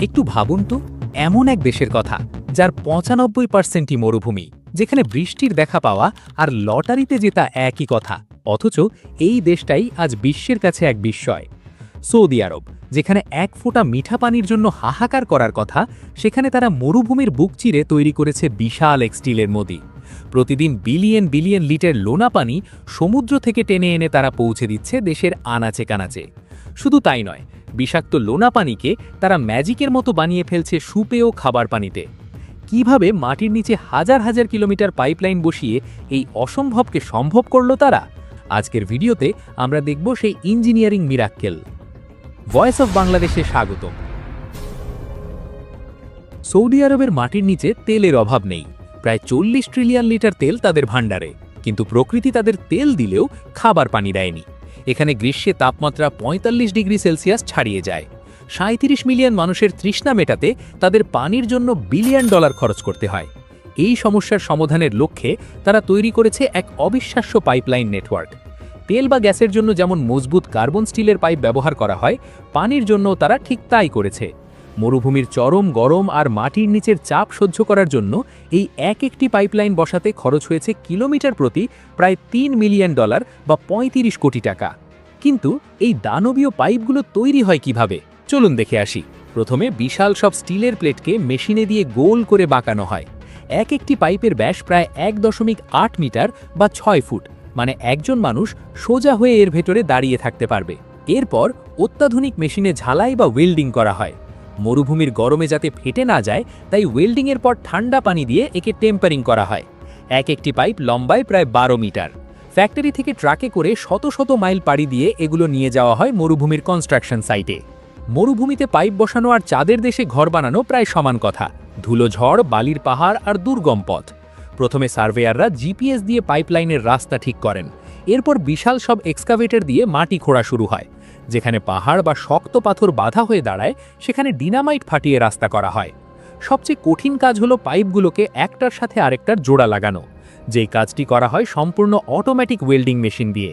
একটু ভাবুন তো, এমন এক দেশের কথা, যার পঁচানব্বই পার্সেন্টই মরুভূমি, যেখানে বৃষ্টির দেখা পাওয়া আর লটারিতে জেতা একই কথা, অথচ এই দেশটাই আজ বিশ্বের কাছে এক বিস্ময়। সৌদি আরব, যেখানে এক ফোঁটা মিঠা পানির জন্য হাহাকার করার কথা, সেখানে তারা মরুভূমির বুক চিরে তৈরি করেছে বিশাল এক স্টিলের নদী। প্রতিদিন বিলিয়ন বিলিয়ন লিটার লোনা পানি সমুদ্র থেকে টেনে এনে তারা পৌঁছে দিচ্ছে দেশের আনাচে কানাচে। শুধু তাই নয় বিষাক্ত লোনা পানিকে তারা ম্যাজিকের মতো বানিয়ে ফেলছে সুপেয় খাবার পানিতে। কীভাবে মাটির নিচে হাজার হাজার কিলোমিটার পাইপলাইন বসিয়ে এই অসম্ভবকে সম্ভব করল তারা? আজকের ভিডিওতে আমরা দেখব সেই ইঞ্জিনিয়ারিং মিরাক্কেল। ভয়েস অফ বাংলাদেশে স্বাগতম। সৌদি আরবের মাটির নিচে তেলের অভাব নেই। প্রায় চল্লিশ ট্রিলিয়ন লিটার তেল তাদের ভাণ্ডারে। কিন্তু প্রকৃতি তাদের তেল দিলেও খাবার পানি দেয়নি। এখানে গ্রীষ্মে তাপমাত্রা ৪৫ ডিগ্রি সেলসিয়াস ছাড়িয়ে যায়। সাঁত্রিশ মিলিয়ন মানুষের তৃষ্ণা মেটাতে তাদের পানির জন্য বিলিয়ন ডলার খরচ করতে হয়। এই সমস্যার সমাধানের লক্ষ্যে তারা তৈরি করেছে এক অবিশ্বাস্য পাইপলাইন নেটওয়ার্ক। তেল বা গ্যাসের জন্য যেমন মজবুত কার্বন স্টিলের পাইপ ব্যবহার করা হয়, পানির জন্য তারা ঠিক তাই করেছে। মরুভূমির চরম, গরম আর মাটির নিচের চাপ সহ্য করার জন্য এই এক একটি পাইপলাইন বসাতে খরচ হয়েছে কিলোমিটার প্রতি প্রায় তিন মিলিয়ন ডলার বা ৩৫ কোটি টাকা। কিন্তু এই দানবীয় পাইপগুলো তৈরি হয় কীভাবে? চলুন দেখে আসি। প্রথমে বিশাল সব স্টিলের প্লেটকে মেশিনে দিয়ে গোল করে বাঁকানো হয়। এক একটি পাইপের ব্যাস প্রায় এক দশমিক আট মিটার বা ছয় ফুট মানে একজন মানুষ সোজা হয়ে এর ভেতরে দাঁড়িয়ে থাকতে পারবে। এরপর অত্যাধুনিক মেশিনে ঝালাই বা ওয়েল্ডিং করা হয়। মরুভূমির গরমে যাতে ফেটে না যায়, তাই ওয়েল্ডিংয়ের পর ঠান্ডা পানি দিয়ে একে টেম্পারিং করা হয়। এক একটি পাইপ লম্বায় প্রায় বারো মিটার। ফ্যাক্টরি থেকে ট্রাকে করে শত শত মাইল পাড়ি দিয়ে এগুলো নিয়ে যাওয়া হয় মরুভূমির কনস্ট্রাকশন সাইটে। মরুভূমিতে পাইপ বসানো আর চাঁদের দেশে ঘর বানানো প্রায় সমান কথা। ধুলো ঝড়, বালির পাহাড় আর দুর্গম পথ। প্রথমে সার্ভেয়াররা জিপিএস দিয়ে পাইপলাইনের রাস্তা ঠিক করেন। এরপর বিশাল সব এক্সকাভেটর দিয়ে মাটি খোঁড়া শুরু হয়। যেখানে পাহাড় বা শক্ত পাথর বাধা হয়ে দাঁড়ায়, সেখানে ডিনামাইট ফাটিয়ে রাস্তা করা হয়। সবচেয়ে কঠিন কাজ হলো পাইপগুলোকে একটার সাথে আরেকটার জোড়া লাগানো, যেই কাজটি করা হয় সম্পূর্ণ অটোমেটিক ওয়েল্ডিং মেশিন দিয়ে।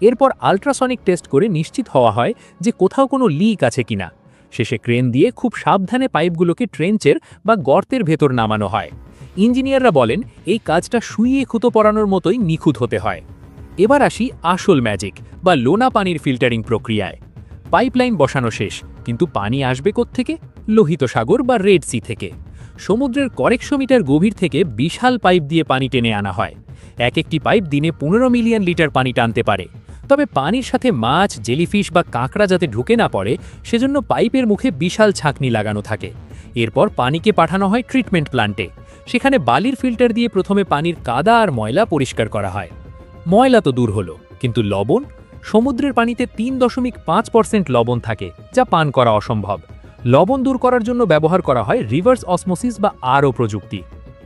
এরপর আলট্রাসনিক টেস্ট করে নিশ্চিত হওয়া হয় যে কোথাও কোনো লিক আছে কিনা। শেষে ক্রেন দিয়ে খুব সাবধানে পাইপগুলোকে ট্রেঞ্চের বা গর্তের ভেতর নামানো হয়। ইঞ্জিনিয়াররা বলেন, এই কাজটা শুইয়ে খুঁতো পরানোর মতোই নিখুঁত হতে হয়। এবার আসি আসল ম্যাজিক বা লোনা পানির ফিল্টারিং প্রক্রিয়ায়। পাইপলাইন বসানো শেষ, কিন্তু পানি আসবে থেকে লোহিত সাগর বা রেড সি থেকে। সমুদ্রের কয়েকশো মিটার গভীর থেকে বিশাল পাইপ দিয়ে পানি টেনে আনা হয়। এক একটি পাইপ দিনে পনেরো মিলিয়ন লিটার পানি টানতে পারে। তবে পানির সাথে মাছ জেলিফিশ বা কাঁকড়া যাতে ঢুকে না পড়ে, সেজন্য পাইপের মুখে বিশাল ছাঁকনি লাগানো থাকে। এরপর পানিকে পাঠানো হয় ট্রিটমেন্ট প্ল্যান্টে সেখানে বালির ফিল্টার দিয়ে প্রথমে পানির কাদা আর ময়লা পরিষ্কার করা হয়। ময়লা তো দূর হলো, কিন্তু লবণ? সমুদ্রের পানিতে তিন দশমিক পাঁচ পার্সেন্ট লবণ থাকে, যা পান করা অসম্ভব। লবণ দূর করার জন্য ব্যবহার করা হয় রিভার্স অসমোসিস বা আরও প্রযুক্তি।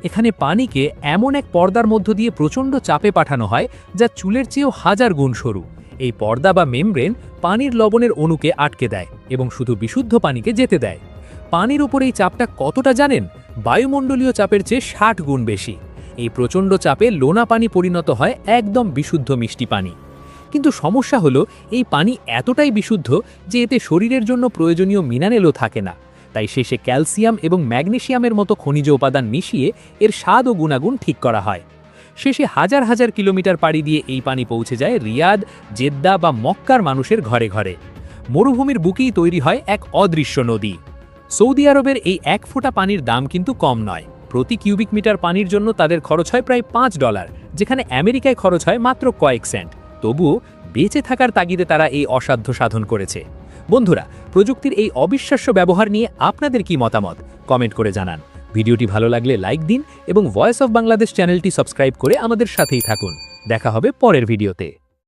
এখানে পানিকে এমন এক পর্দার মধ্য দিয়ে প্রচণ্ড চাপে পাঠানো হয়, যা চুলের চেয়েও হাজার গুণ সরু। এই পর্দা বা মেমব্রেন পানির লবণের অণুকে আটকে দেয় এবং শুধু বিশুদ্ধ পানিকে যেতে দেয়। পানির উপর এই চাপটা কতটা জানেন? বায়ুমণ্ডলীয় চাপের চেয়ে ষাট গুণ বেশি। এই প্রচণ্ড চাপে লোনা পানি পরিণত হয় একদম বিশুদ্ধ মিষ্টি পানি। কিন্তু সমস্যা হলো, এই পানি এতটাই বিশুদ্ধ যে এতে শরীরের জন্য প্রয়োজনীয় মিনারেলও থাকে না। তাই শেষে ক্যালসিয়াম এবং ম্যাগনেশিয়ামের মতো খনিজ উপাদান মিশিয়ে এর স্বাদ ও গুণাগুণ ঠিক করা হয়। শেষে হাজার হাজার কিলোমিটার পাড়ি দিয়ে এই পানি পৌঁছে যায় রিয়াদ, জেদ্দা বা মক্কার মানুষের ঘরে ঘরে। মরুভূমির বুকেই তৈরি হয় এক অদৃশ্য নদী। সৌদি আরবের এই এক ফোঁটা পানির দাম কিন্তু কম নয়। প্রতি কিউবিক মিটার পানির জন্য তাদের খরচ হয় প্রায় পাঁচ ডলার, যেখানে আমেরিকায় খরচ হয় মাত্র কয়েক সেন্ট। তবুও বেঁচে থাকার তাগিদে তারা এই অসাধ্য সাধন করেছে। বন্ধুরা, প্রযুক্তির এই অবিশ্বাস্য ব্যবহার নিয়ে আপনাদের কি মতামত? কমেন্ট করে জানান। ভিডিওটি ভালো লাগলে লাইক দিন এবং ভয়েস অফ বাংলাদেশ চ্যানেলটি সাবস্ক্রাইব করে আমাদের সাথেই থাকুন। দেখা হবে পরের ভিডিওতে।